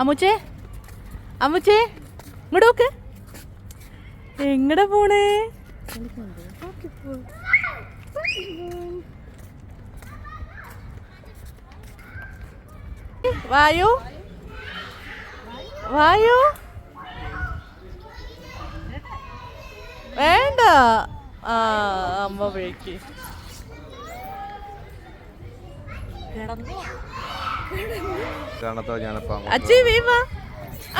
അമ്മുച്ചേ അമ്മച്ചേ ഇങ്ങോട്ട് നോക്ക്. എങ്ങടെ പോണേ? വായു? വായു? വേണ്ട. ആ അമ്മ വിളിക്ക്. കാണത്തോ ഞാനിപ്പോ അങ്ങോട്ട് അച്ഛി വീമ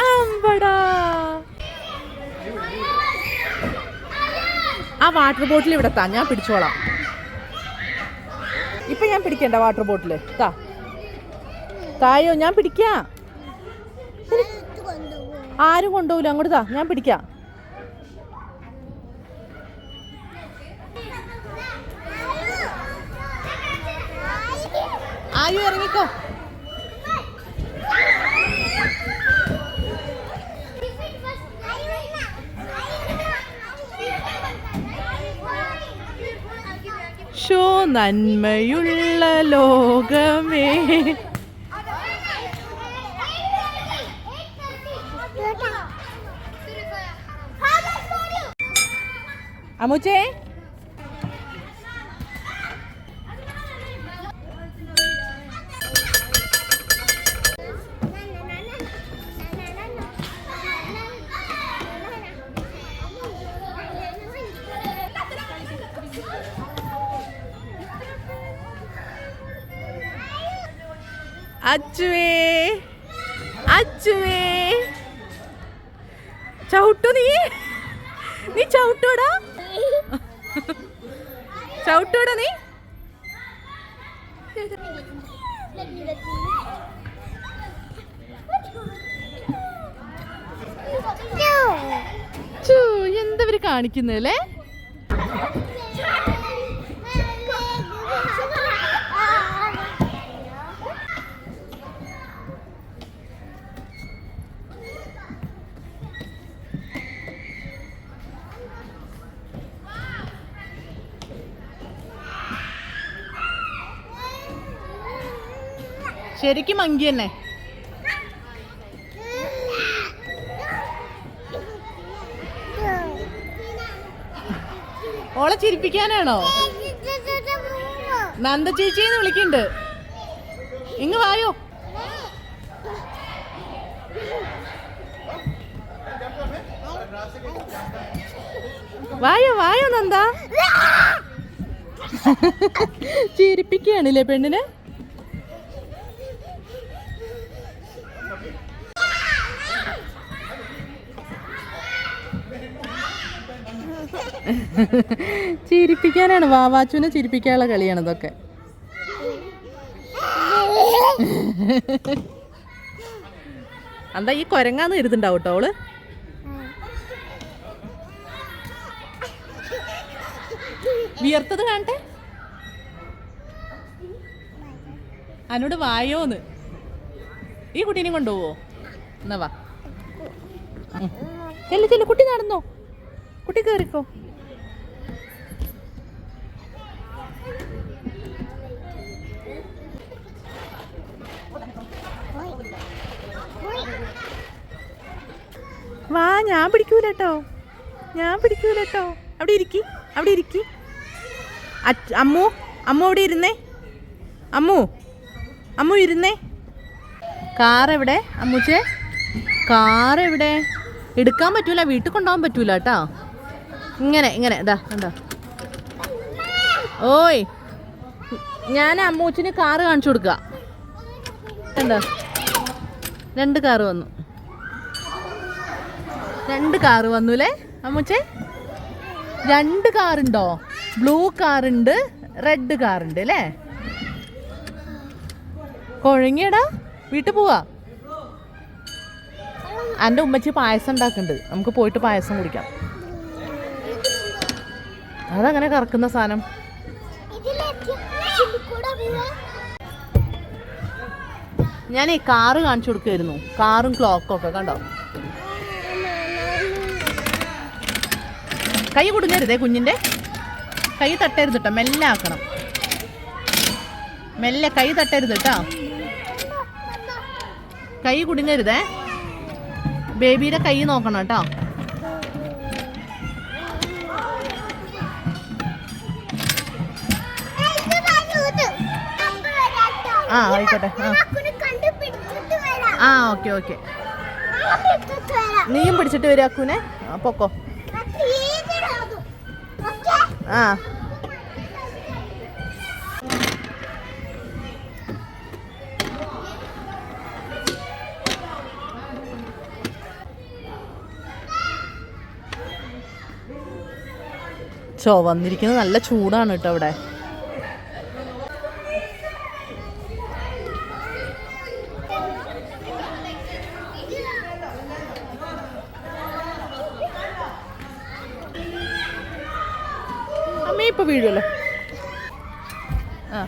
അമ്പടാ. ആ വാട്ടർ ബോട്ടിൽ ഇവിടെ താ ഞാൻ പിടിച്ചോളാം. ഇപ്പൊ ഞാൻ പിടിക്കണ്ട വാട്ടർ ബോട്ടിൽ താ. തായോ ഞാൻ പിടിക്കാം. ആരും കൊണ്ടുപോകില്ല അങ്ങോട്ട് താ ഞാൻ പിടിക്കാം. ആയു ഇറങ്ങിക്കോ. ഷോ നന്മയുള്ള ലോകമേ. അമുച്ചേ അച്ചുവേ അച്ചുവേ ചവിട്ടു നീ. നീ ചവിട്ടൂടാ? ചവിട്ടൂടാ നീ. എന്താ ഇവർ കാണിക്കുന്നല്ലേ ശരിക്കും മങ്കി തന്നെ. ഓളെ ചിരിപ്പിക്കാനാണോ? നന്ദ ചേച്ചിന്ന് വിളിക്കുന്നുണ്ട് ഇങ്ങ് വായോ. വായോ വായോ നന്ദ. ചിരിപ്പിക്കുകയാണില്ലേ പെണ്ണിനെ? ചിരിപ്പിക്കാനാണ്. വാവാച്ചുവിനെ ചിരിപ്പിക്കാനുള്ള കളിയാണ് ഇതൊക്കെ. എന്താ ഈ കൊരങ്ങാന്ന് കരുതുണ്ടാവും കേട്ടോ അവൾ? വിയർത്തത് കാണട്ടെ. അനോട് വായോന്ന്. ഈ കുട്ടീനെ കൊണ്ടുപോവോ? എന്നാ വാ. ചെല്ലു ചെല്ലു കുട്ടി നടന്നോ? കുട്ടി കയറിക്കോ വാ ഞാൻ പിടിക്കൂലട്ടോ. ഞാൻ പിടിക്കൂലട്ടോ. അവിടെ ഇരിക്കി അവിടെ ഇരിക്കി. അമ്മു അമ്മു അവിടെ ഇരുന്നേ. അമ്മു അമ്മു ഇരുന്നേ. കാർ എവിടെ അമ്മുച്ചേ? കാർ എവിടെ? എടുക്കാൻ പറ്റൂല വീട്ടിൽ കൊണ്ടുപോകാൻ പറ്റൂല കേട്ടോ. ഇങ്ങനെ ഇങ്ങനെ ഇതാ കണ്ടോ? ഓയ് ഞാൻ അമ്മൂച്ചിന് കാറ് കാണിച്ചു കൊടുക്കുക എന്താ രണ്ട് കാറ് വന്നു. രണ്ട് കാറ് വന്നു അല്ലേ അമ്മൂച്ചേ? രണ്ട് കാറുണ്ടോ? ബ്ലൂ കാറുണ്ട് റെഡ് കാറുണ്ട് അല്ലേ കുഴങ്ങിയടാ വീട്ടിൽ പോവാ. എന്റെ ഉമ്മച്ചി പായസം ഉണ്ടാക്കുന്നുണ്ട്. നമുക്ക് പോയിട്ട് പായസം കുടിക്കാം. അതങ്ങനെ കറക്കുന്ന സാധനം. ഞാൻ ഈ കാറ് കാണിച്ചു കൊടുക്കുമായിരുന്നു കാറും ക്ലോക്കും ഒക്കെ കണ്ടോ? കൈ കുടുങ്ങരുതേ കുഞ്ഞിന്റെ. കൈ തട്ടരുത് കേട്ടോ മെല്ലെ ആക്കണം. മെല്ലെ കൈ തട്ടരുത് കേട്ടോ കൈ കുടുങ്ങരുതേ. ബേബിയുടെ കൈ നോക്കണം കേട്ടോ ആ ആയിക്കോട്ടെ. ആ. ആ ഓക്കെ ഓക്കെ. നീയും പിടിച്ചിട്ട് വരും അക്കുനെ. പൊക്കോ. ആ ചോ വന്നിരിക്കുന്നത് നല്ല ചൂടാണ് കേട്ടോ ഇവിടെ അമ്മ ഇപ്പൊ വീഴുമല്ലോ ആ.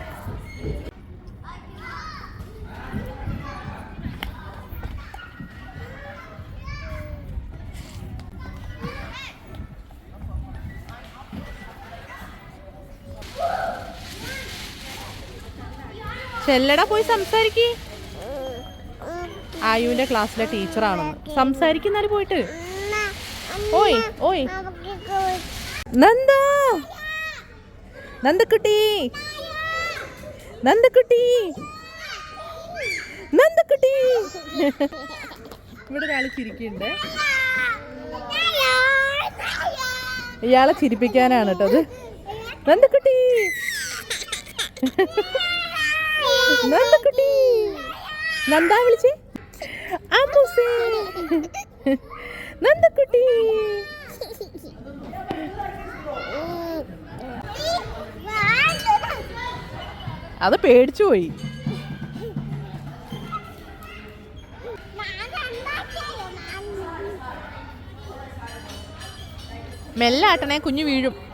ചെല്ലടാ പോയി സംസാരിക്കി. ആയുവിന്റെ ക്ലാസ്സിലെ ടീച്ചറാണെന്ന് സംസാരിക്കുന്നാൽ പോയിട്ട്. ഓയ് ഓയ്. നന്ദ. നന്ദക്കുട്ടി. നന്ദക്കുട്ടി. നന്ദക്കുട്ടി. ഇവിടെ ഒരാൾ ചിരിക്കുന്നുണ്ട്. ഇയാളെ ചിരിപ്പിക്കാനാണ് കേട്ടോ അത്. നന്ദക്കുട്ടി. നന്ദക്കുട്ടി. നന്ദാ വിളിച്ചേ. അമ്മൂസേ. നന്ദക്കുട്ടി. അത് പേടിച്ചു പോയി. മെല്ലാട്ടണേ കുഞ്ഞു വീഴും.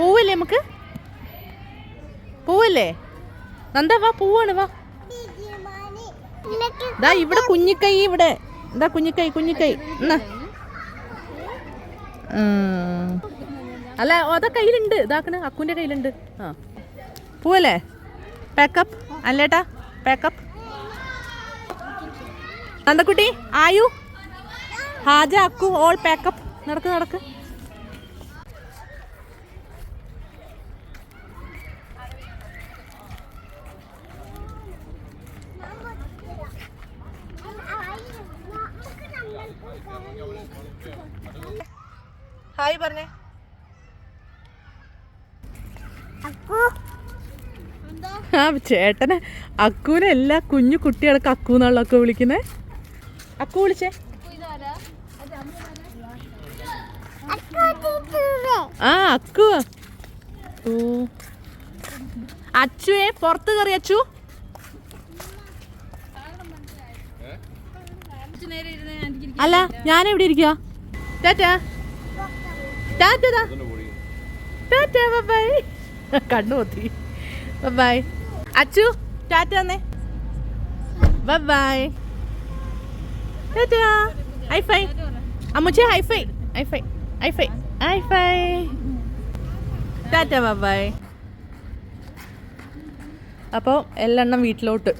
പോവല്ലേ നമുക്ക്? പോവല്ലേ? നന്ദ വാ പോവാണ് വാ. ദാ ഇവിടെ കുഞ്ഞിക്കൈ ഇവിടെ. എന്താ കുഞ്ഞിക്കൈ കുഞ്ഞിക്കൈ. എന്നാ. അല്ല അതാ കയ്യിലുണ്ട്. ഇതാക്കണ് അക്കുന്റെ കയ്യിലുണ്ട്. ആ. പോവല്ലേ? പാക്കപ്പ് അല്ലേട്ടാ പാക്കപ്പ് നന്ദക്കുട്ടി ആയു. ഹാജ അക്കു ഓൾ പാക്കപ്പ് നടക്ക് നടക്ക്. ഹായ് പറഞ്ഞേ. ആ ചേട്ടനെ അക്കുവിനെ എല്ലാ കുഞ്ഞു കുട്ടികൾക്ക് അക്കു എന്നുള്ള അക്കു വിളിക്കുന്നേ. അക്കു വിളിച്ചേ. ആ അക്കു. ഓ. അച്ചുവേ പുറത്ത് കയറി അച്ചു. അല്ല ഞാൻ എവിടെ ഇരിക്കുക ടാറ്റാ. ടാറ്റാ ടാറ്റാ ബൈ കണ്ണു പൊത്തി. ബൈ അച്ചു ടാറ്റ എന്നേ bye tata. Hi fi hi fi hi fi hi fi hi fi hi fi hi fi tata bye അപ്പോൾ എല്ലെണ്ണം വീട്ടിലോട്ട്.